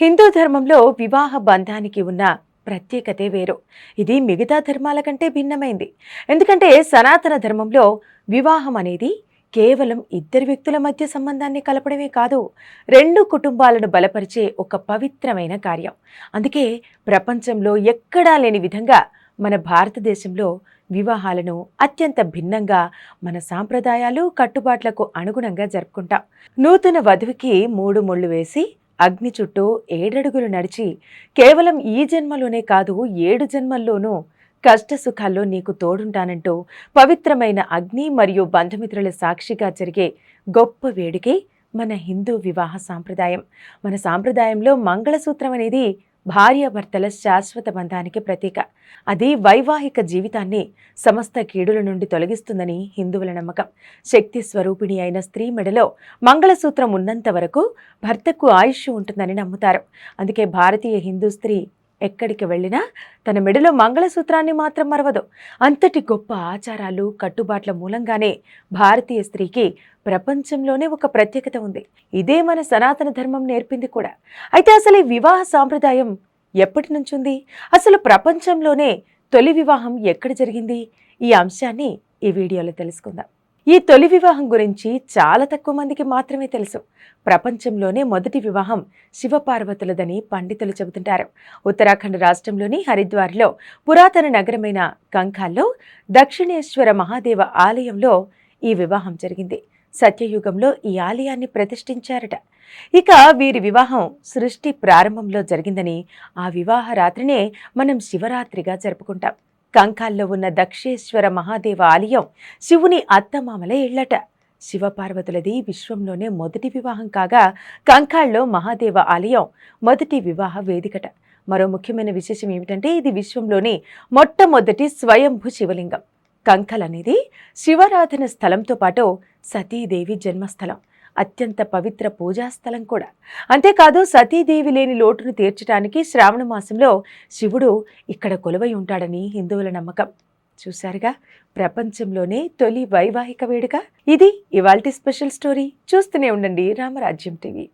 హిందూ ధర్మంలో వివాహ బంధానికి ఉన్న ప్రత్యేకతే వేరు. ఇది మిగతా ధర్మాల కంటే భిన్నమైంది. ఎందుకంటే సనాతన ధర్మంలో వివాహం అనేది కేవలం ఇద్దరు వ్యక్తుల మధ్య సంబంధాన్ని కలపడమే కాదు రెండు కుటుంబాలను బలపరిచే ఒక పవిత్రమైన కార్యం. అందుకే ప్రపంచంలో ఎక్కడా లేని విధంగా మన భారతదేశంలో వివాహాలను అత్యంత భిన్నంగా మన సాంప్రదాయాలు కట్టుబాట్లకు అనుగుణంగా జరుపుకుంటాం. నూతన వధువుకి మూడు ముళ్ళు వేసి అగ్ని చుట్టూ ఏడడుగులు నడిచి కేవలం ఈ జన్మలోనే కాదు ఏడు జన్మల్లోనూ కష్ట సుఖాల్లో నీకు తోడుంటానంటూ పవిత్రమైన అగ్ని మరియు బంధుమిత్రుల సాక్షిగా జరిగే గొప్ప వేడుకే మన హిందూ వివాహ సాంప్రదాయం. మన సాంప్రదాయంలో మంగళసూత్రం అనేది భార్యాభర్తల శాశ్వత బంధానికి ప్రతీక. అది వైవాహిక జీవితాన్ని సమస్త కీడుల నుండి తొలగిస్తుందని హిందువుల నమ్మకం. శక్తి స్వరూపిణి అయిన స్త్రీ మెడలో మంగళసూత్రం ఉన్నంత వరకు భర్తకు ఆయుష్ ఉంటుందని నమ్ముతారు. అందుకే భారతీయ హిందూ స్త్రీ ఎక్కడికి వెళ్ళినా తన మెడలో మంగళసూత్రాన్ని మాత్రం మరవదు. అంతటి గొప్ప ఆచారాలు కట్టుబాట్ల మూలంగానే భారతీయ స్త్రీకి ప్రపంచంలోనే ఒక ప్రత్యేకత ఉంది. ఇదే మన సనాతన ధర్మం నేర్పింది కూడా. అయితే అసలు ఈ వివాహ సాంప్రదాయం ఎప్పటి నుంచి ఉంది? అసలు ప్రపంచంలోనే తొలి వివాహం ఎక్కడ జరిగింది? ఈ అంశాన్ని ఈ వీడియోలో తెలుసుకుందాం. ఈ తొలి వివాహం గురించి చాలా తక్కువ మందికి మాత్రమే తెలుసు. ప్రపంచంలోనే మొదటి వివాహం శివపార్వతులదని పండితులు చెబుతుంటారు. ఉత్తరాఖండ్ రాష్ట్రంలోని హరిద్వార్లో పురాతన నగరమైన కంఖాల్లో దక్షిణేశ్వర మహాదేవ ఆలయంలో ఈ వివాహం జరిగింది. సత్యయుగంలో ఈ ఆలయాన్ని ప్రతిష్ఠించారట. ఇక వీరి వివాహం సృష్టి ప్రారంభంలో జరిగిందని ఆ వివాహ రాత్రినే మనం శివరాత్రిగా జరుపుకుంటాం. కంకాల్లో ఉన్న దక్షేశ్వర మహాదేవ ఆలయం శివుని అత్తమామల ఇళ్ళట శివపార్వతులది విశ్వంలోనే మొదటి వివాహం కాగా కంకాల్లో మహాదేవ ఆలయం మొదటి వివాహ వేదికట. మరో ముఖ్యమైన విశేషం ఏమిటంటే ఇది విశ్వంలోని మొట్టమొదటి స్వయంభు శివలింగం. కంకల్ అనేది శివారాధన స్థలంతో పాటు సతీదేవి జన్మస్థలం. అత్యంత పవిత్ర పూజాస్థలం కూడా. అంతేకాదు సతీదేవి లేని లోటును తీర్చడానికి శ్రావణ మాసంలో శివుడు ఇక్కడ కొలువై ఉంటాడని హిందువుల నమ్మకం. చూశారుగా? ప్రపంచంలోనే తొలి వైవాహిక వేడుక. ఇది ఇవాల్టి స్పెషల్ స్టోరీ. చూస్తూనే ఉండండి రామరాజ్యం టీవీ.